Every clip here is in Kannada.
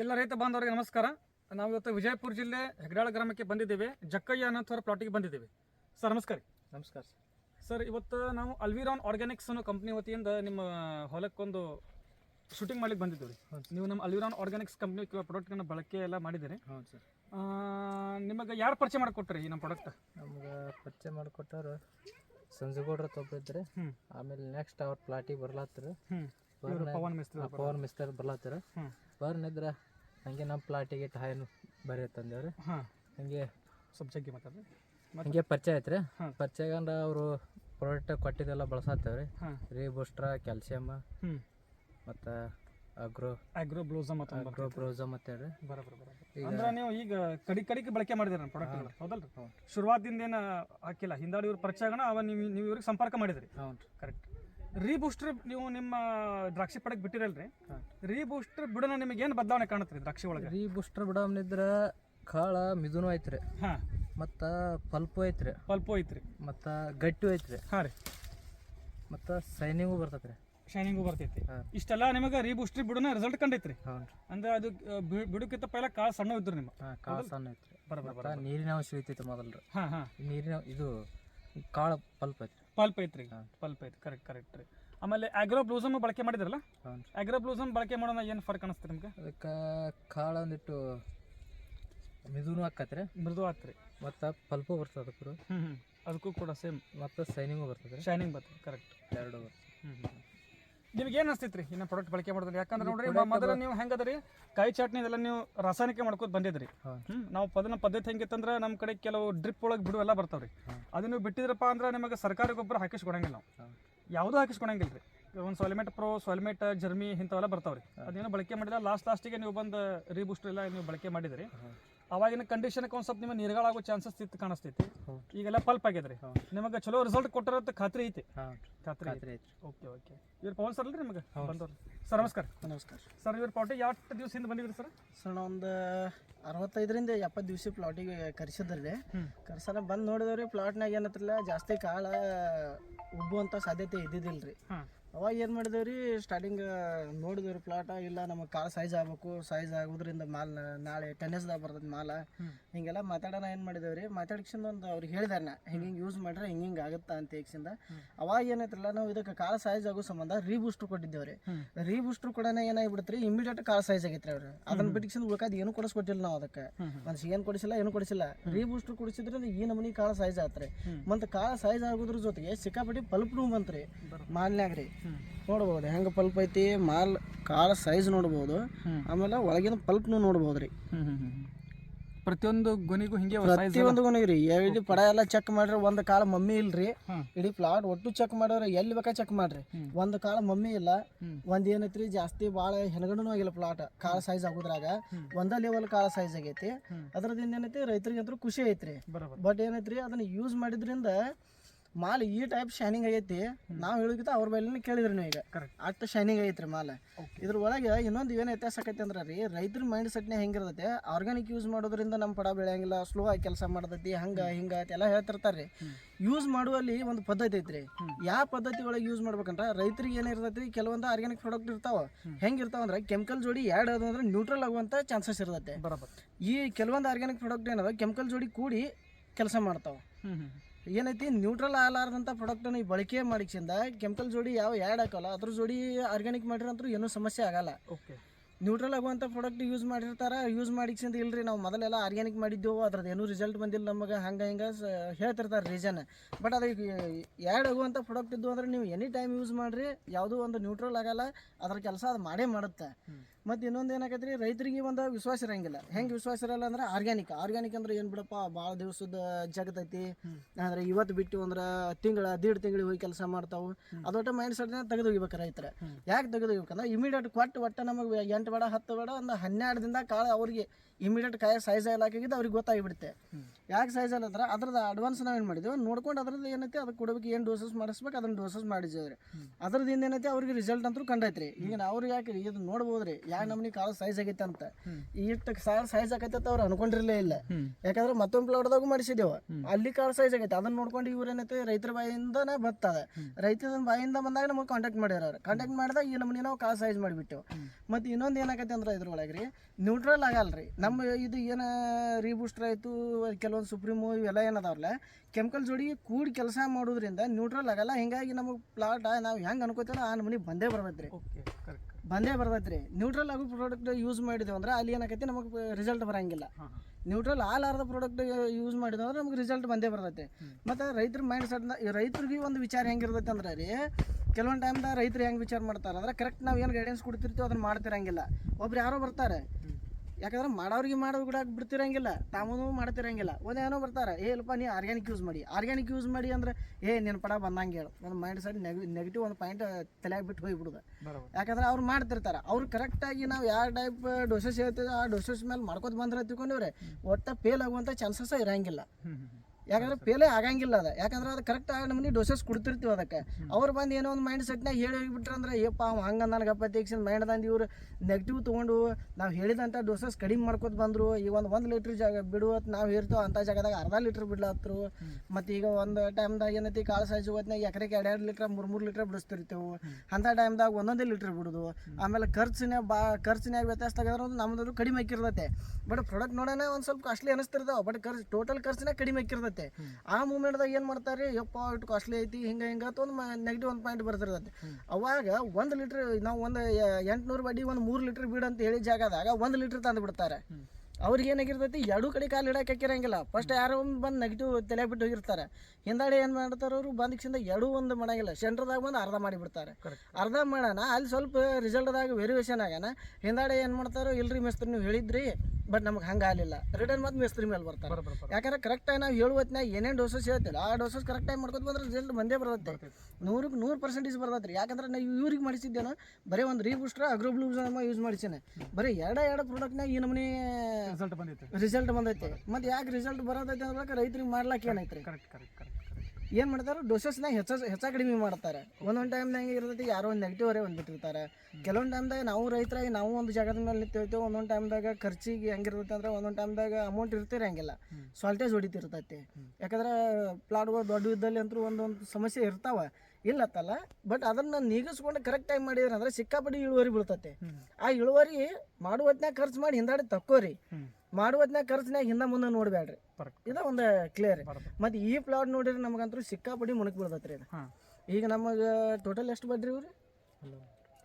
ಎಲ್ಲ ರೈತ ಬಾಂಧವರಿಗೆ ನಮಸ್ಕಾರ. ನಾವು ಇವತ್ತು ವಿಜಯಪುರ ಜಿಲ್ಲೆ ಹೆಗ್ಡಾಳ ಗ್ರಾಮಕ್ಕೆ ಬಂದಿದ್ದೇವೆ. ಜಕ್ಕಯ್ಯ ಅನ್ನೋಂಥವ್ರ ಪ್ಲಾಟಿಗೆ ಬಂದಿದ್ದೇವೆ. ಸರ್ ನಮಸ್ಕಾರ. ನಮಸ್ಕಾರ ಸರ್. ಸರ್ ಇವತ್ತು ನಾವು ಅಲ್ವಿರಾನ್ ಆರ್ಗ್ಯಾನಿಕ್ಸ್ ಅನ್ನೋ ಕಂಪ್ನಿ ವತಿಯಿಂದ ನಿಮ್ಮ ಹೊಲಕ್ಕೊಂದು ಶೂಟಿಂಗ್ ಮಾಡಲಿಕ್ಕೆ ಬಂದಿದ್ದೀವಿ ನೀವು ನಮ್ಮ ಅಲ್ವಿರಾನ್ ಆರ್ಗ್ಯಾನಿಕ್ಸ್ ಕಂಪ್ನಿ ಪ್ರಾಡಕ್ಟ್ನ ಬಳಕೆ ಎಲ್ಲ ಮಾಡಿದ್ದೀರಿ. ಹೌದು ಸರ್. ನಿಮಗೆ ಯಾರು ಪರಿಚಯ ಮಾಡಿಕೊಟ್ರಿ ಈ ನಮ್ಮ ಪ್ರಾಡಕ್ಟ್ ನಮ್ಗೆ ಪರಿಚಯ ಮಾಡಿಕೊಟ್ಟವ್ರು ಸಂಜುಗೌಡ್ರ ಇದ್ದರೆ. ಆಮೇಲೆ ನೆಕ್ಸ್ಟ್ ಅವ್ರ ಪ್ಲಾಟಿಗೆ ಬರ್ಲಾತ್ರ. ಪವನ್ ಇವರು ಪವನ್ ಮಿಸ್ತ್ರಿ ಹ್ಞೂ ಬರ್ನಿದ್ರ ಹಂಗೆ ನಮ್ಮ ಪ್ಲಾಟಿಗೆ ಟಾಯನ್ ಬರೀ ತಂದೇವ್ರಿ ಹಾಂ. ಹಂಗೆ ಸ್ವಲ್ಪ ಜಗ್ಗಿ ಮಾತಾಡ್ರಿ. ಹಂಗೆ ಪರಿಚಯ ಐತ್ರಿ. ಪರಿಚಯ ಅಂದ್ರೆ ಅವರು ಪ್ರಾಡಕ್ಟ್ ಕೊಟ್ಟಿದ್ದೆಲ್ಲ ಬಳಸತ್ತೇವ್ರಿ ಹಾಂ. ರೀ ಬೂಸ್ಟ್ರ ಕ್ಯಾಲ್ಸಿಯಮ್ ಮತ್ತು ಅಗ್ರೋ ಅಗ್ರೋ ಬ್ಲೂಸಮ್ ಅಂತ ಅಗ್ರೋ ಬ್ಲೂಸಮ್ ಅಂತ ಹೇಳಿ ಬರೋಬ್ಬರ ಈಗ ಅಂದ್ರೆ ನೀವು ಈಗ ಕಡಿ ಕಡಿಗೆ ಬಳಕೆ ಮಾಡಿದಿರ ಪ್ರಾಡಕ್ಟ್ ಹೌದಲ್ರಿ ಹೌದು. ಶುರುವಾದಿಂದ ಏನು ಹಾಕಿಲ್ಲ. ಹಿಂದಾಡಿ ಇವ್ರ ಪರಿಚಯ ಆಗೋಣ ಅವ ನೀವು ನೀವು ಇವ್ರಿಗೆ ಸಂಪರ್ಕ ಮಾಡಿದ್ರಿ. ಹೌದು ಕರೆಕ್ಟ್ ರೀ ಬೂಸ್ಟರ್ ನೀವು ನಿಮ್ಮ ದ್ರಾಕ್ಷಿ ಪಡಕ್ ಬಿಟ್ಟಿರಲ್ರಿ? ರೀಬೂಸ್ಟರ್ ಬಿಡೋಣ ನಿಮಗೆ ಏನು ಬದಲಾವಣೆ ಕಾಣತ್ರಿ ದ್ರಾಕ್ಷಿ ಒಳಗೆ? ರೀ ಬೂಸ್ಟರ್ ಬಿಡಮ್ನಿದ್ರ ಕಾಳ ಮಿದುನು ಐತ್ರಿ. ಹಾಂ. ಮತ್ತು ಪಲ್ಪು ಐತ್ರಿ. ಪಲ್ಪು ಐತ್ರಿ. ಮತ್ತು ಗಟ್ಟಿ ಐತ್ರಿ. ಹಾಂ ರೀ. ಮತ್ತು ಸೈನಿಂಗು ರೀ ಶೈನಿಂಗು ಬರ್ತೈತಿ. ಹಾಂ. ಇಷ್ಟೆಲ್ಲ ನಿಮಗೆ ರೀ ಬೂಸ್ಟರ್ ಬಿಡೋಣ ರಿಸಲ್ಟ್ ಕಂಡೈತ್ರಿ. ಹ್ಞೂ ರೀ ಅಂದ್ರೆ ಅದು ಬಿ- ಬಿಡೋಕ್ಕಿಂತ ಪೈಲ ಕಾಳು ಸಣ್ಣ ಇದ್ರು ನಿಮ್ಮ. ಹಾಂ ಕಾಳು ಸಣ್ಣ ಐತ್ರಿ ಬರ ಮತ್ತು ನೀರಿನ ಅಂಶ ಇಳಿತೈತಿ ಮೊದಲು ಹಾಂ ಹಾಂ. ನೀರಿನ ಇದು ಕಾಳು ಪಲ್ಪ್ ಐತ್ರಿ. ಪಲ್ಪ್ ಐತ್ರಿ. ಪಲ್ಪ್ ಐತಿ ಕರೆಕ್ಟ್ ಕರೆಕ್ಟ್ ರೀ. ಆಮೇಲೆ ಆಗ್ರೋ ಬ್ಲೂಸಮ್ ಬಳಕೆ ಮಾಡಿದ್ರಲ್ಲ? ಹ್ಞೂ ರೀ. ಆಗ್ರೋ ಬ್ಲೂಸಮ್ ಬಳಕೆ ಮಾಡೋಣ ಏನು ಫರ್ಕ್ ಅನಿಸ್ತು ನಿಮ್ಗೆ? ಅದಕ್ಕೆ ಕಾಳು ಒಂದಿಟ್ಟು ಮಿದುನು ಆಕತ್ರಿ ಮೃದು ಆತ್ರಿ ಮತ್ತು ಪಲ್ಪು ಬರ್ತದೆ ಅದಕ್ಕೂ ಹ್ಞೂ ಹ್ಞೂ ಅದಕ್ಕೂ ಕೂಡ ಸೇಮ್ ಮತ್ತು ಸೈನಿಂಗು ಬರ್ತದೆ ರೀ ಶೈನಿಂಗ್ ಬರ್ತದೆ ಕರೆಕ್ಟ್ ಎರಡು ಬರ್ತದೆ. ಹ್ಞೂ ಹ್ಞೂ ನಿಮ್ಗೆ ಏನು ಅನಿಸ್ತೈತ್ರಿ ಇನ್ನು ಪ್ರಾಡಕ್ಟ್ ಬಳಕೆ ಮಾಡಿದ್ರೆ ಯಾಕಂದ್ರೆ ನೋಡ್ರಿ ಮೊದಲು ನೀವು ಹೆಂಗದ್ರಿ? ಕೈ ಚಟ್ನಿ ಇದೆಲ್ಲ ನೀವು ರಾಸಾಯನಿಕ ಮಾಡ್ಕೊತ ಬಂದಿದ್ರಿ. ನಾವು ಪದನ ಪದ್ಧತಿ ಹೆಂಗಿತ್ತಂದ್ರೆ ನಮ್ಮ ಕಡೆ ಕೆಲವು ಡ್ರಿಪ್ ಒಳಗೆ ಬಿಡು ಎಲ್ಲ ಬರ್ತಾವ್ರಿ. ಅದನ್ನ ಅದು ನೀವು ಬಿಟ್ಟಿದ್ರಪ್ಪ ಅಂದ್ರೆ ನಿಮಗೆ ಸರ್ಕಾರಿ ಗೊಬ್ಬರ ಹಾಕಿಸ್ಕೊಡಂಗಿಲ್ಲ ನಾವು. ಯಾವುದೂ ಹಾಕಿಸ್ಕೊಡಂಗಿಲ್ಲ ರೀ ಒಂದು ಸೊಲಿಮೆಟ್ ಪ್ರೋ ಸೊಲಿಮೆಟ್ ಜರ್ಮಿ ಇಂಥವೆಲ್ಲ ಬರ್ತಾವ್ರಿ. ಅದೇನು ಬಳಕೆ ಮಾಡಿಲ್ಲ. ಲಾಸ್ಟ್ ಲಾಸ್ಟಿಗೆ ನೀವು ಬಂದು ರೀಬೂಸ್ಟರ್ ಎಲ್ಲ ನೀವು ಬಳಕೆ ಮಾಡಿದ್ರಿ. ಅವಾಗಿನ ಕಂಡೀಷನ್ಗೆ ಒಂದು ಸ್ವಲ್ಪ ನಿಮಗೆ ನೀರ್ಗಾಳಾಗೋ ಚಾನ್ಸಸ್ ಇತ್ತು ಕಾಣಿಸ್ತೈತಿ. ಈಗೆಲ್ಲ ಪಲ್ಪ್ ಆಗ್ಯದ್ರಿ. ಹ್ಞೂ ನಿಮಗೆ ಚಲೋ ರಿಸಲ್ಟ್ ಕೊಟ್ಟಿರೋದು ಖಾತ್ರಿ ಐತಿ. ಖಾತ್ರಿ ಐತಿ. ಖಾತ್ರಿ ಓಕೆ ಓಕೆ. ಇವ್ರು ಪವನ್ ಸರ್ ಅಲ್ರಿ ನಿಮಗೆ. ಬಂದವ್ರು. ಸರ್ ನಮಸ್ಕಾರ. ನಮಸ್ಕಾರ. ಸರ್ ಇವ್ರ ಪಾಟಿ ಎಷ್ಟು ದಿವಸ ಹಿಂದೆ ಬಂದಿದ್ರಿ ಸರ್ ಸರ್ ಒಂದು ಅರವತ್ತೈದರಿಂದ ಎಪ್ಪತ್ತು ದಿವಸ ಪ್ಲಾಟಿಗೆ ಕರೆಸಿದ್ರಿ ಕರೆಸಲ್ಲ ಕರ್ಸಲ ಬಂದು ನೋಡಿದವ್ರಿ ಪ್ಲಾಟ್ನಾಗ ಏನತ್ರಲ್ಲ ಜಾಸ್ತಿ ಕಾಳ ಉಬ್ಬುವಂಥ ಸಾಧ್ಯತೆ ಇದ್ದಿದ್ದಿಲ್ಲ ರೀ ಅವಾಗ ಏನು ಮಾಡಿದೇವ್ರಿ? ಸ್ಟಾರ್ಟಿಂಗ್ ನೋಡಿದೇವ್ರಿ ಪ್ಲಾಟ ಇಲ್ಲ ನಮಗೆ ಕಾಳು ಸೈಜ್ ಆಗ್ಬೇಕು ಸೈಜ್ ಆಗೋದ್ರಿಂದ ಮಾಲ್ ನಾಳೆ ಟೆನ್ನೆಸ್ದಾಗ ಬರ್ತದೆ ಮಾಲ. ಹಿಂಗೆಲ್ಲ ಮಾತಾಡೋಣ ಏನು ಮಾಡಿದೇವ್ರಿ? ಮಾತಾಡ್ಕಿಂದ ಒಂದು ಅವ್ರಿಗೆ ಹೇಳಿದಾರೆ ನಾ ಹಿಂಗೆ ಹಿಂಗೆ ಯೂಸ್ ಮಾಡ್ರೆ ಹಿಂಗೆ ಹಿಂಗೆ ಆಗುತ್ತಾ ಅಂತ ಏಕ್ಸಿಂದ ಅವಾಗ ಏನಾಯ್ತಲ್ಲ ನಾವು ಇದಕ್ಕೆ ಕಾಲು ಸೈಜ್ ಆಗೋ ಸಂಬಂಧ ರೀಬೂಸ್ಟ್ರು ಕೊಟ್ಟಿದ್ದೇವ್ರಿ. ರೀ ರೀಬೂಸ್ಟ್ರು ಕೂಡ ಏನಾಗ್ಬಿಡ್ತ್ರಿ? ಇಮಿಡಿಯೇಟ್ ಕಾಳು ಸೈಜ್ ಆಗೈತ್ರಿ ಅವ್ರು. ಅದನ್ನ ಬಿಟ್ಟಿಸಿಂದ ಉಳ್ಕಾದ ಏನು ಕೊಡಿಸ್ಕೊಟ್ಟಿಲ್ಲ ನಾವು ಅದಕ್ಕೆ. ಮನ್ಸಿಗೆ ಏನು ಕೊಡಿಸಿಲ್ಲ ಏನು ಕೊಡಿಸಿಲ್ಲ. ರೀಬೂಸ್ಟ್ರು ಕೊಡಿಸಿದ್ರೆ ಈ ನಮೂನಿ ಕಾಳು ಸೈಜ್ ಆತ್ರಿ. ಮತ್ತು ಕಾಳು ಸೈಜ್ ಆಗೋದ್ರ ಜೊತೆಗೆ ಸಿಕ್ಕಾಪಟ್ಟಿ ಪಲ್ಪ್ನು ಬಂತ್ರಿ ಮಾಲ್ನ್ಯಾಗ ರೀ. ನೋಡ್ಬೋದು ಹೆಂಗ ಪಲ್ಪ್ ಐತಿ ಮಾಲ್ ಕಾಳ ಸೈಜ್ ನೋಡ್ಬೋದು ಆಮೇಲೆ ಒಳಗಿನ ಪಲ್ಪ್ನು ನೋಡ್ಬೋದು ರೀ ಹ್ಮ್ ಹ್ಮ್ ಹ್ಮ್ ಪ್ರತಿಯೊಂದು ಗೊನಿಗೂ ಹಿಂಗೆ ಪ್ರತಿಯೊಂದು ಪ್ರತಿಯೊಂದು ರೀ ಇಡೀ ಪಡ ಎಲ್ಲ ಚೆಕ್ ಮಾಡ್ರಿ ಒಂದು ಕಾಲ ಮಮ್ಮಿ ಇಲ್ರಿ. ಇಡೀ ಪ್ಲಾಟ್ ಒಟ್ಟು ಚೆಕ್ ಮಾಡೋರು ಎಲ್ಲಿ ಬೇಕಾ ಚೆಕ್ ಮಾಡ್ರಿ. ಒಂದು ಕಾಳು ಮಮ್ಮಿ ಇಲ್ಲ ಒಂದ ಏನೈತ್ರಿ ಜಾಸ್ತಿ ಭಾಳ ಹೆಣಗಣೂ ಆಗಿಲ್ಲ ಪ್ಲಾಟ್ ಕಾಲ ಸೈಜ್ ಆಗೋದ್ರಾಗ. ಒಂದ ಲೆವೆಲ್ ಕಾಲ ಸೈಜ್ ಆಗೈತಿ. ಅದ್ರದ್ದು ಏನೈತಿ ರೈತರಿಗಂತೂ ಖುಷಿ ಐತ್ರಿ. ಬಟ್ ಏನೈತ್ರಿ ಅದನ್ನ ಯೂಸ್ ಮಾಡಿದ್ರಿಂದ ಮಾಲ್ ಈ ಟೈಪ್ ಶೈನಿಂಗ್ ಆಗೈತಿ. ನಾವು ಹೇಳಿದ ಅವ್ರ ಮೇಲೆ ಕೇಳಿದ್ರಿ ನೀವು ಈಗ. ಅಷ್ಟು ಶೈನಿಂಗ್ ಐತ್ರಿ ಮಾಲ್. ಇದ್ರ ಒಳಗೆ ಇನ್ನೊಂದು ಏನು ವ್ಯತ್ಯಾಸ ಆಕೈತಿ ಅಂದ್ರೆ ರೀ ರೈತರ ಮೈಂಡ್ ಸೆಟ್ನೇ ಹೆಂಗಿರ್ತೈತೆ ಆರ್ಗಾನಿಕ್ ಯೂಸ್ ಮಾಡೋದ್ರಿಂದ ನಮ್ಮ ಪಡ ಬೆಳೆಯಂಗಿಲ್ಲ ಸ್ಲೋ ಆಗಿ ಕೆಲಸ ಮಾಡ್ತೈತಿ ಹಂಗೆ ಹಿಂಗ ಎಲ್ಲ ಹೇಳ್ತಿರ್ತಾರೆ ಯೂಸ್ ಮಾಡುವಲ್ಲಿ ಒಂದು ಪದ್ಧತಿ ಐತ್ರಿ. ಯಾವ ಪದ್ಧತಿ ಒಳಗೆ ಯೂಸ್ ಮಾಡ್ಬೇಕಂದ್ರ ರೈತರಿಗೆ ಏನಿರ್ತೈತಿ ಕೆಲವೊಂದು ಆರ್ಗ್ಯಾನಿಕ್ ಪ್ರಾಡಕ್ಟ್ ಇರ್ತಾವ. ಹೆಂಗಿರ್ತಾವ ಅಂದ್ರೆ ಕೆಮಿಕಲ್ ಜೋಡಿ ಎರಡು ಅದು ಅಂದ್ರೆ ನ್ಯೂಟ್ರಲ್ ಆಗುವಂತ ಚಾನ್ಸಸ್ ಇರ್ತೈತೆ. ಈ ಕೆಲವೊಂದು ಆರ್ಗ್ಯಾನಿಕ್ ಪ್ರಾಡಕ್ಟ್ ಏನದ ಕೆಮಿಕಲ್ ಜೋಡಿ ಕೂಡಿ ಕೆಲಸ ಮಾಡ್ತಾವ. ಏನೈತಿ? ನ್ಯೂಟ್ರಲ್ ಆಗಲಾರ್ದಂಥ ಪ್ರಾಡಕ್ಟ್ ಈ ಬಳಕೆ ಮಾಡಿಕ್ಸಿಂದ ಕೆಮಿಕಲ್ ಜೋಡಿ ಯಾವ ಆ್ಯಡ್ ಹಾಕಲ್ಲ ಅದ್ರ ಜೋಡಿ ಆರ್ಗ್ಯಾನಿಕ್ ಮಾಡಿರಂತೂ ಏನೂ ಸಮಸ್ಯೆ ಆಗಲ್ಲ. ಓಕೆ ನ್ಯೂಟ್ರಲ್ ಆಗುವಂಥ ಪ್ರಾಡಕ್ಟ್ ಯೂಸ್ ಮಾಡಿರ್ತಾರ ಯೂಸ್ ಮಾಡಿಕ್ಸಿಂದ ಇಲ್ರಿ ನಾವು ಮೊದಲೆಲ್ಲ ಆರ್ಗ್ಯಾನಿಕ್ ಮಾಡಿದ್ದೆವು ಅದ್ರದ್ದು ಏನೂ ರಿಸಲ್ಟ್ ಬಂದಿಲ್ಲ ನಮಗೆ ಹಂಗೆ ಹಿಂಗೆ ಸ ಹೇಳ್ತಿರ್ತಾರೆ ರೀಸನ್ ಬಟ್ ಅದಕ್ಕೆ ಆ್ಯಡ್ ಆಗುವಂಥ ಪ್ರಾಡಕ್ಟ್ ಇದ್ದು ಅಂದ್ರೆ ನೀವು ಎನಿ ಟೈಮ್ ಯೂಸ್ ಮಾಡಿರಿ ಯಾವುದೂ ಒಂದು ನ್ಯೂಟ್ರಲ್ ಆಗಲ್ಲ ಅದ್ರ ಕೆಲಸ ಅದು ಮಾಡೇ ಮಾಡುತ್ತೆ. ಮತ್ತು ಇನ್ನೊಂದು ಏನಾಗೈತೆ ರೀ ರೈತರಿಗೆ ಒಂದು ವಿಶ್ವಾಸ ಇರಂಗಿಲ್ಲ. ಹೆಂಗೆ ವಿಶ್ವಾಸ ಇರಲ್ಲ ಅಂದ್ರೆ ಆರ್ಗ್ಯಾನಿಕ್ ಆರ್ಗ್ಯಾನಿಕ್ ಅಂದ್ರೆ ಏನು ಬಿಡಪ್ಪ ಭಾಳ ದಿವಸದ ಜಗತೈತಿ ಅಂದ್ರೆ ಇವತ್ತು ಬಿಟ್ಟು ಅಂದ್ರೆ ತಿಂಗಳ ದೀಡ್ ತಿಂಗಳಿಗೆ ಹೋಗಿ ಕೆಲಸ ಮಾಡ್ತಾವು. ಅದೊಟ್ಟು ಮೈಂಡ್ ಸೆಟ್ನ ತೆಗೆದು ಹೋಗ್ಬೇಕು ರೈತರ. ಯಾಕೆ ತೆಗೆದು ಹೋಗ್ಬೇಕಂದ್ರೆ ಇಮಿಡಿಯೇಟ್ ಕೊಟ್ಟು ಒಟ್ಟು ನಮಗೆ ಎಂಟು ಬೇಡ ಹತ್ತು ಬೇಡ ಒಂದು ಹನ್ನೆರಡು ದಿನದಾಗ ಕಾಳು ಅವ್ರಿಗೆ. ಇಮಿಡಿಯೇಟ್ ಕಾಯ ಸೈಜ್ ಹಾಕಿದ್ದು ಅವ್ರಿಗೆ ಗೊತ್ತಾಗಿಬಿಡುತ್ತೆ. ಯಾಕೆ ಸೈಜ್ ಅಂದ್ರೆ ಅದ್ರದ್ದು ಅಡ್ವಾನ್ಸ್ ನಾವೇನು ಮಾಡಿದ್ವಿ, ನೋಡ್ಕೊಂಡು ಅದ್ರದ್ದು ಏನೈತೆ ಅದಕ್ಕೆ ಕೊಡಬೇಕು ಏನು ಡೋಸಸ್ ಮಾಡಿಸ್ಬೇಕು, ಅದನ್ನ ಡೋಸಸ್ ಮಾಡಿದ್ದೀವಿ ಅದ್ರದ್ದು ಏನೈತೆ, ಅವ್ರಿಗೆ ರಿಸಲ್ಟ್ ಅಂತೂ ಕಂಡೈತ್ರಿ. ಈಗ ಅವ್ರು ಯಾಕೆ ಇದು ನೋಡ್ಬೋದ್ರಿ, ಯಾಕೆ ನಮ್ಗೆ ಕಾಲ ಸೈಜ್ ಆಗೈತೆ ಅಂತ. ಇಷ್ಟು ಕಾಳು ಸೈಜ್ ಆಗೈತೆ ಅಂತ ಅವ್ರು ಅನ್ಕೊಂಡಿರ್ಲೇ ಇಲ್ಲ. ಯಾಕಂದ್ರೆ ಮತ್ತೊಂದು ಪ್ಲಾಟ್ದಾಗೂ ಮಾಡಿಸಿದ್ದೇವೆ ಅಲ್ಲಿ ಕಾಲ ಸೈಜ್ ಆಗೈತೆ, ಅದನ್ನ ನೋಡ್ಕೊಂಡು ಇವ್ರು ಏನೈತೆ, ರೈತರ ಬಾಯಿಂದನೇ ಬರ್ತದೆ. ರೈತರ ಬಾಯಿಂದ ಬಂದಾಗ ನಮಗೆ ಕಾಂಟ್ಯಾಕ್ಟ್ ಮಾಡ್ಯಾರ ಅವ್ರು. ಕಾಂಟ್ಯಾಕ್ಟ್ ಮಾಡಿದಾಗ ಈ ನಮ್ಮನೆ ನಾವು ಕಾಲ ಸೈಜ್ ಮಾಡಿಬಿಟ್ಟೆವು. ಮತ್ತು ಇನ್ನೊಂದು ಏನಾಗತ್ತೆ ಅಂದ್ರೆ ಇದ್ರೊಳಗೆ ರೀ ನ್ಯೂಟ್ರಲ್ ಆಗಲ್ಲ ರೀ ನಮ್ಮ ಇದು ಏನು ರೀಬೂಸ್ಟರ್ ಆಯಿತು ಕೆಲವೊಂದು ಸುಪ್ರೀಮು ಇವೆಲ್ಲ ಏನದಾವಲ್ಲ ಕೆಮಿಕಲ್ ಜೋಡಿ ಕೂಡಿ ಕೆಲಸ ಮಾಡೋದ್ರಿಂದ ನ್ಯೂಟ್ರಲ್ ಆಗಲ್ಲ. ಹಿಂಗಾಗಿ ನಮಗೆ ಪ್ಲಾಟ್ ನಾವು ಹೆಂಗೆ ಅನ್ಕೋತೀವೋ ಆ ನಮೂನಿ ಬಂದೇ ಬರ್ತೈತೆ ರೀ ಬಂದೇ ಬರ್ತೈತೆ ರೀ ನ್ಯೂಟ್ರಲ್ ಆಗೋ ಪ್ರಾಡಕ್ಟ್ ಯೂಸ್ ಮಾಡಿದೆವು ಅಂದ್ರೆ ಅಲ್ಲಿ ಏನಾಗೈತಿ ನಮಗೆ ರಿಸಲ್ಟ್ ಬರಂಗಿಲ್ಲ. ನ್ಯೂಟ್ರಲ್ ಆಲಾರದ ಪ್ರಾಡಕ್ಟ್ ಯೂಸ್ ಮಾಡಿದ್ವಿ ಅಂದ್ರೆ ನಮ್ಗೆ ರಿಸಲ್ಟ್ ಬಂದೇ ಬರ್ತೈತೆ. ಮತ್ತು ರೈತರ ಮೈಂಡ್ ಸೆಟ್ನ ರೈತರಿಗೆ ಒಂದು ವಿಚಾರ ಹೆಂಗಿರ್ತೈತೆ ಅಂದ್ರೆ ರೀ ಕೆಲವೊಂದು ಟೈಮ್ದಾಗ ರೈತರು ಹೆಂಗೆ ವಿಚಾರ ಮಾಡ್ತಾರೆ ಅಂದ್ರೆ ಕರೆಕ್ಟ್ ನಾವು ಏನು ಗೈಡೆನ್ಸ್ ಕೊಡ್ತಿರ್ತೀವಿ ಅದನ್ನ ಮಾಡ್ತಿರಂಗಿಲ್ಲ. ಒಬ್ರು ಯಾರೋ ಬರ್ತಾರೆ ಯಾಕಂದ್ರೆ ಮಾಡೋರಿಗೆ ಮಾಡೋದು ಕೂಡ ಬಿಡ್ತಿರಂಗಿಲ್ಲ ತಾಮೂ ಮಾಡ್ತಿರಂಗಿಲ್ಲ. ಒಂದೇನೋ ಬರ್ತಾರೆ ಏ ಇಲ್ಲಪ್ಪ ನೀ ಆರ್ಗ್ಯಾನಿಕ್ ಯೂಸ್ ಮಾಡಿ. ಆರ್ಗ್ಯಾನಿಕ್ ಯೂಸ್ ಮಾಡಿ ಅಂದ್ರೆ ಏ ನಿನ್ನ ಪಡ ಬಂದಂಗೆ ಹೇಳು. ನನ್ನ ಮೈಂಡ್ ಸೆಟ್ ನೆಗ್ ನೆಗೆಟಿವ್ ಒಂದು ಪಾಯಿಂಟ್ ತಲೆಯಾಗಿ ಬಿಟ್ಟು ಹೋಗ್ಬಿಡುದ. ಯಾಕಂದ್ರೆ ಅವ್ರು ಮಾಡ್ತಿರ್ತಾರೆ. ಅವ್ರು ಕರೆಕ್ಟಾಗಿ ನಾವು ಯಾವ ಟೈಪ್ ಡೋಸಸ್ ಹೇಳ್ತೀವಿ ಆ ಡೋಸಸ್ ಮೇಲೆ ಮಾಡ್ಕೊತ ಬಂದ್ರೆ ತಿಳ್ಕೊಂಡಿವ್ರೆ ಒಟ್ಟ ಫೇಲ್ ಆಗುವಂಥ ಚಾನ್ಸಸ್ ಇರಂಗಿಲ್ಲ. ಯಾಕಂದ್ರೆ ಪೇಲೆ ಆಗಂಗಿಲ್ಲ ಅದ. ಯಾಕಂದ್ರೆ ಅದು ಕರೆಕ್ಟ್ ಆಗಿ ನಮ್ಮನೆ ಡೋಸಸ್ ಕೊಡ್ತಿರ್ತೀವಿ ಅದಕ್ಕೆ. ಅವ್ರು ಬಂದು ಏನೋ ಒಂದು ಮೈಂಡ್ ಸೆಟ್ನಾಗ ಹೇಳಿ ಹೋಗಿಬಿಟ್ರೆ ಅಂದ್ರೆ, ಏಪ್ಪ, ಅವ ಹಂಗೆ ನನಗಪ್ಪ ಮೈಂಡ್ ತಂದು ಇವ್ರು ನೆಗೆಟಿವ್ ತೊಗೊಂಡು ನಾವು ಹೇಳಿದಂಥ ಡೋಸಸ್ ಕಡಿಮೆ ಮಾಡ್ಕೊತ ಬಂದರು. ಈಗ ಒಂದು ಒಂದು ಲೀಟ್ರ್ ಜಾಗ ಬಿಡುವತ್ ನಾವು ಇರ್ತೀವಿ ಅಂಥ ಜಾಗದಾಗ ಅರ್ಧ ಲೀಟ್ರ್ ಬಿಡ್ಲಾತ್ರು. ಮತ್ತು ಈಗ ಒಂದು ಟೈಮ್ದಾಗ ಏನೈತಿ, ಕಾಳು ಸಾಯ್ಸು ಹೊತ್ನಾಗ ಎಕರೆಗೆ ಎರಡು ಎರಡು ಲೀಟ್ರ್ ಮೂರು ಮೂರು ಲೀಟ್ರ್ ಬಿಡಿಸ್ತಿರ್ತೇವೆ. ಅಂಥ ಟೈಮ್ದಾಗ ಒಂದೊಂದೇ ಲೀಟ್ರ್ ಬಿಡೋದು. ಆಮೇಲೆ ಖರ್ಚಿನ ಬಾ ಖರ್ಚಿನಾಗ ವ್ಯತ್ಯಾಸ ತೆಗೆದ್ರೆ ನಮ್ಮದು ಕಡಿಮೆ ಆಕಿರ್ತೈತೆ. ಬಟ್ ಪ್ರಾಡಕ್ಟ್ ನೋಡೋಣ ಒಂದು ಸ್ವಲ್ಪ ಕಾಸ್ಟ್ಲಿ ಅನಿಸ್ತಿರ್ತಾವೆ ಬಟ್ ಖರ್ಚು ಟೋಟಲ್ ಖರ್ಚಿನ ಕಡಿಮೆ ಆಕಿರ್ತೈತೆ ಆ ಮೂಮೆಂಟ್ದಾಗ ಏನು ಮಾಡ್ತಾರೆ ಯಪ್ಪ ಇಟ್ಟು ಕಾಸ್ಟ್ಲಿ ಐತಿ ಹಿಂಗೆ ಹಿಂಗೆ ಅಂತ ಒಂದು ನೆಗೆಟಿವ್ ಒಂದು ಪಾಯಿಂಟ್ ಬರ್ತಿರ್ತೈತೆ. ಅವಾಗ ಒಂದು ಲೀಟ್ರ್ ನಾವು ಒಂದು ಎಂಟುನೂರು ಬಡ್ಡಿ ಒಂದು ಮೂರು ಲೀಟ್ರ್ ಬಿಡು ಅಂತ ಹೇಳಿ ಜಾಗದಾಗ ಒಂದು ಲೀಟ್ರ್ ತಂದು ಬಿಡ್ತಾರೆ. ಅವ್ರಿಗೆ ಏನಾಗಿರ್ತೈತಿ ಎರಡೂ ಕಡೆ ಕಾಲು ಇಡಕ್ಕೆ ಹಾಕಿರಂಗಿಲ್ಲ. ಫಸ್ಟ್ ಯಾರೋ ಒಂದು ಬಂದು ನೆಗೆಟಿವ್ ತಲೆ ಬಿಟ್ಟು ಹೋಗಿರ್ತಾರೆ. ಹಿಂದಾಡಿ ಏನು ಮಾಡ್ತಾರೆ ಅವರು? ಬಂದಕ್ಸಿಂದ ಎರಡೂ ಒಂದು ಮಾಡಂಗಿಲ್ಲ. ಸೆಂಟ್ರದಾಗ ಬಂದು ಅರ್ಧ ಮಾಡಿಬಿಡ್ತಾರೆ. ಅರ್ಧ ಮಾಡೋಣ. ಅಲ್ಲಿ ಸ್ವಲ್ಪ ರಿಸಲ್ಟ್ದಾಗ ವೇರಿಯೇಷನ್ ಆಗ್ಯಾನ. ಹಿಂದಾಡೆ ಏನು ಮಾಡ್ತಾರೋ? ಇಲ್ರಿ ಮೇಸ್ತ್ರಿ ನೀವು ಹೇಳಿದ್ರಿ ಬಟ್ ನಮಗೆ ಹಂಗೆ ಆಗಲಿಲ್ಲ. ರಿಟರ್ನ್ ಮತ್ತೆ ಮಿಸ್ತ್ರಿ ಮೇಲೆ ಬರ್ತಾರೆ. ಯಾಕಂದ್ರೆ ಕರೆಕ್ಟಾಗಿ ನಾವು ಹೇಳುವ ಹೊತ್ನ್ಯಾಗ ಏನೇನು ಡೋಸಸ್ ಹೇಳ್ತಿಲ್ಲ ಆ ಡೋಸಸ್ ಕರೆಕ್ಟಾಗಿ ಮಾಡ್ಕೊತ ಬಂದ್ರೆ ರಿಸಲ್ಟ್ ಬಂದೇ ಬರುತ್ತೆ. ನೂರಕ್ಕೆ ನೂರು ಪರ್ಸೆಂಟೇಜ್ ಬರ್ತೈತೆ ರೀ ಯಾಕಂದ್ರೆ ನಾವು ಇವ್ರಿಗೆ ಮಾಡಿಸಿದ್ದೇನೋ ಬರೀ ಒಂದು ರೀ ಬೂಸ್ಟ್ರ ಅಗ್ರೋ ಬ್ಲೂಸ್ ಯೂಸ್ ಮಾಡಿಸೇನೆ. ಬರೀ ಎರಡು ಎರಡು ಪ್ರಾಡಕ್ಟ್ನಾಗ ಈ ನಮೂನಿ ರಿಸಲ್ಟ್ ಬಂದೈತೆ. ರಿಸಲ್ಟ್ ಬಂದೈತೆ. ಮತ್ತೆ ಯಾಕೆ ರಿಸಲ್ಟ್ ಬರೋದೈತೆ ಅಂದ್ರೆ ರೈತರಿಗೆ ಮಾಡ್ಲಾಕ ಏನೈತ್ರಿ? ಕರೆಕ್ಟ್ ಕರೆಕ್ಟ್ ಕರೆಕ್ಟ್ ಏನು ಮಾಡ್ತಾರೆ? ಡೋಸಸ್ನಾಗ ಹೆಚ್ಚ ಹೆಚ್ಚ ಕಡಿಮೆ ಮಾಡ್ತಾರೆ. ಒಂದೊಂದು ಟೈಮ್ದಾಗ ಇರ್ತೈತಿ ಯಾರೋ ಒಂದು ನೆಗೆಟಿವ್ ಅವರೇ ಒಂದು ಬಿಟ್ಟಿರ್ತಾರೆ. ಕೆಲವೊಂದು ಟೈಮ್ದಾಗ ನಾವು ರೈತರಾಗಿ ನಾವು ಒಂದು ಜಾಗದ ಮೇಲೆ ನಿಂತಿರ್ತೇವೆ ಒಂದೊಂದು ಟೈಮ್ದಾಗ ಖರ್ಚಿಗೆ ಹೆಂಗಿರ್ತೈತೆ ಅಂದ್ರೆ ಒಂದೊಂದು ಟೈಮ್ದಾಗ ಅಮೌಂಟ್ ಇರ್ತಿರಂಗಿಲ್ಲ ಸಾಲ್ಟೇಜ್ ಹೊಡಿತಿರ್ತೈತಿ. ಯಾಕಂದ್ರೆ ಪ್ಲಾಟ್ಗಳು ದೊಡ್ಡ ಇದ್ದಲ್ಲಿ ಅಂತೂ ಒಂದೊಂದು ಸಮಸ್ಯೆ ಇರ್ತಾವ. ಇಲ್ಲತ್ತಲ್ಲ ಬಟ್ ಅದನ್ನ ನೀಗಿಸ್ಕೊಂಡು ಕರೆಕ್ಟ್ ಟೈಮ್ ಮಾಡಿದ್ರೆ ಅಂದ್ರೆ ಸಿಕ್ಕಾಪಟ್ಟಿ ಇಳುವರಿ ಬೀಳ್ತತೆ. ಆ ಇಳುವರಿ ಮಾಡುವ ಹೊತ್ನ್ಯಾಗ ಖರ್ಚು ಮಾಡಿ ಹಿಂದಾಡಿ ತಕ್ಕೋರಿ. ಮಾಡುವ ಹೊತ್ನ್ಯಾಗ ಖರ್ಚಿನಾಗ ಹಿಂದೆ ಮುಂದೆ ನೋಡಬೇಡ್ರಿ ಇದ ಒಂದು ಕ್ಲಿಯರ್ ಮತ್ತೆ ಈ ಪ್ಲಾಟ್ ನೋಡಿದ್ರೆ ನಮಗಂತೂ ಸಿಕ್ಕಾಪಡಿ ಮುಣಕ್ ಬೀಳ್ತತ್ರಿ ಇದು. ಈಗ ನಮಗೆ ಟೋಟಲ್ ಎಷ್ಟು ಬಡ್ರಿ ಇವ್ರಿ?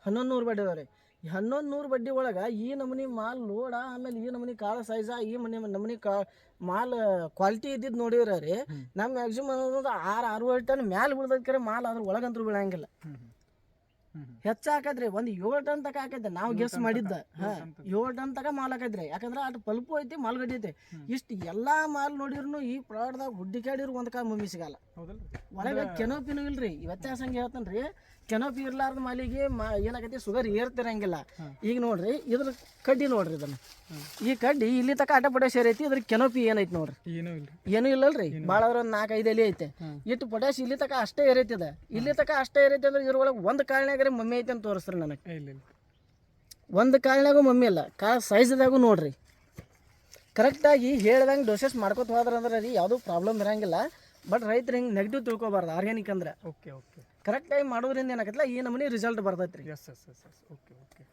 ಹನ್ನೊಂದು ನೂರು ಬಡ್ಡಿ ಅದಾವ ರೀ ಈ ಹನ್ನೊಂದು ನೂರು ಬಡ್ಡಿ ಒಳಗೆ ಈ ನಮೂನಿ ಮಾಲ್ ಲೋಡ ಆಮೇಲೆ ಈ ನಮೂನಿ ಕಾಳ ಸೈಜ ಈ ಮನೆ ನಮೂನಿ ಕಾ ಮಾಲ್ ಕ್ವಾಲಿಟಿ ಇದ್ದಿದ್ದು ನೋಡಿವ್ರ ರೀ ನಮ್ಮ ಮ್ಯಾಕ್ಸಿಮಮ್ ಅನ್ನೋದು ಆರು ಆರೂವರೆ ಟನ್ ಮ್ಯಾಲೆ ಬೀಳ್ದೈತೆ ಕರೆ ಮಾಲ್ ಅದ್ರ ಒಳಗಂತೂ ಬೀಳಂಗಿಲ್ಲ. ಹೆಚ್ಚಾಕದ್ರಿ ಒಂದು ಏಳು ಟನ್ ತಕ ಹಾಕೈತೆ ನಾವು ಗೆಸ್ ಮಾಡಿದ್ದ. ಏಳ್ ಟನ್ ತಕ. ಮಾಲ್ ಹಾಕೈತ್ರಿ ಯಾಕಂದ್ರೆ ಅದು ಪಲ್ಪು ಐತಿ ಮಾಲ್ಗಡ್ಡಿ ಐತಿ. ಇಷ್ಟ ಎಲ್ಲ ಮಾಲ್ ನೋಡಿದ್ರು ಈ ಪ್ರಾಡಕ್ಟ್ದಾಗ ಹುಡ್ಡಿಕಾಡಿರು ಒಂದ್ ಕಾಲ ಮಮ್ಮಿ ಸಿಗಲ್ಲ. ಒಳಗೆ ಒಳಗೆ ಕೆನೋಪಿನೂ ಇಲ್ರಿ ವ್ಯತ್ಯಾಸ ಹಂಗೆ ಹೇಳ್ತಾನೆ ರೀ ಕೆನೋಪಿ ಇರ್ಲಾರ್ದ ಮಾಲಿಗೆ ಮಾ ಏನಾಗೈತಿ ಶುಗರ್ ಏರ್ತಿರಂಗಿಲ್ಲ. ಈಗ ನೋಡ್ರಿ ಇದ್ರ ಕಡ್ಡಿ ನೋಡ್ರಿ ಇದನ್ನ. ಈ ಕಡ್ಡಿ ಇಲ್ಲಿ ತಕ ಆಟ ಪೊಟ್ಯಾಶ್ ಐತಿ ಇದ್ರ ಕೆನೋಪಿ ಏನೈತಿ ನೋಡ್ರಿ. ಏನೂ ಇಲ್ಲ ಏನೂ ಇಲ್ಲಲ್ರಿ ಭಾಳ ಅದ್ರ ಒಂದು ನಾಲ್ಕು ಐದು ಎಲೆ ಐತೆ. ಇಟ್ಟು ಪೊಟ್ಯಾಶ್ ಇಲ್ಲಿ ತಕ ಅಷ್ಟೇ ಏರೈತಿದ ಇಲ್ಲಿ ತಕ ಅಷ್ಟೇ ಏರೈತಿ ಅಂದ್ರೆ ಇದ್ರೊಳಗೆ ಒಂದು ಕಾಳಿನಾಗ್ರೆ ಮಮ್ಮಿ ಐತಿ ಅಂತ ತೋರಿಸ್ರಿ ನನಗೆ. ಒಂದು ಕಾಳ್ನಾಗೂ ಮಮ್ಮಿ ಇಲ್ಲ ಕಾಳು ಸೈಜ್ದಾಗೂ ನೋಡ್ರಿ. ಕರೆಕ್ಟಾಗಿ ಹೇಳ್ದಂಗೆ ಡೋಸಸ್ ಮಾಡ್ಕೊತ ಹೋದ್ರೆ ಅಂದ್ರೆ ರೀ ಯಾವುದೂ ಪ್ರಾಬ್ಲಮ್ ಇರಂಗಿಲ್ಲ. ಬಟ್ ರೈತರು ಹಿಂಗೆ ನೆಗೆಟಿವ್ ತಿಳ್ಕೊಬಾರ್ದು ಆರ್ಗ್ಯಾನಿಕ್ ಅಂದ್ರೆ. ಓಕೆ ಓಕೆ ಕರೆಕ್ಟ್ ಟೈಮ್ ಮಾಡೋದ್ರಿಂದ ಏನಾಗತ್ತಲ್ಲ ಈ ನಮೂನಿ ರಿಸಲ್ಟ್ ಬರ್ತೈತೆ ರೀ yes yes yes yes okay okay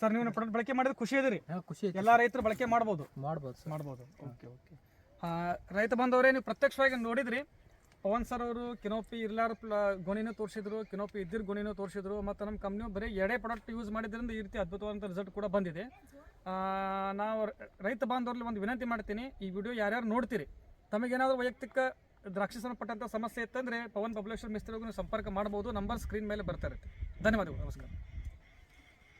sir ನೀವು ಪ್ರಾಡಕ್ಟ್ ಬಳಕೆ ಮಾಡಿದ್ರೆ ಖುಷಿ ಇದೀರಿ ಹಾಂ ಖುಷಿ ಎಲ್ಲ ರೈತರು ಬಳಕೆ ಮಾಡ್ಬೋದು? ಮಾಡ್ಬೋದು ಸರ್ ಮಾಡ್ಬೋದು. ಓಕೆ ಓಕೆ ರೈತ ಬಂದವರೇ ನೀವು ಪ್ರತ್ಯಕ್ಷವಾಗಿ ನೋಡಿದ್ರಿ? ಪವನ್ ಸರ್ ಅವರು ಕಿನೋಪಿ ಇರ್ಲಾರ ಪ್ಲ ಗೊನಿನೂ ತೋರಿಸಿದ್ರು ಕಿನೋಪಿ ಇದ್ದಿರ ಗೊನಿನೂ ತೋರಿಸಿದ್ರು ಮತ್ತು ನಮ್ಮ ಕಂಪ್ನಿಯು ಬರೀ ಎರಡೇ ಪ್ರಾಡಕ್ಟ್ ಯೂಸ್ ಮಾಡಿದ್ರಿಂದ ಈ ರೀತಿ ಅದ್ಭುತವಾದಂಥ ರಿಸಲ್ಟ್ ಕೂಡ ಬಂದಿದೆ. ಆ, ನಾವು ರೈತ ಬಾಂಧವರಲ್ಲಿ ಒಂದು ವಿನಂತಿ ಮಾಡ್ತೀನಿ ಈ ವಿಡಿಯೋ ಯಾರ್ಯಾರು ನೋಡ್ತೀರಿ ತಮಗೇನಾದರೂ ವೈಯಕ್ತಿಕ ದ್ರಾಕ್ಷಿ ಪಟ್ಟಂಥ ಸಮಸ್ಯೆ ಇತ್ತಂದ್ರೆ ಪವನ್ ಪಬ್ಲಿಷರ್ ಮಿಸ್ತ್ರಿಗೂ ಸಂಪರ್ಕ ಮಾಡಬಹುದು ನಂಬರ್ ಸ್ಕ್ರೀನ್ ಮೇಲೆ ಬರ್ತಾ ಇರುತ್ತೆ. ಧನ್ಯವಾದಗಳು, ನಮಸ್ಕಾರ.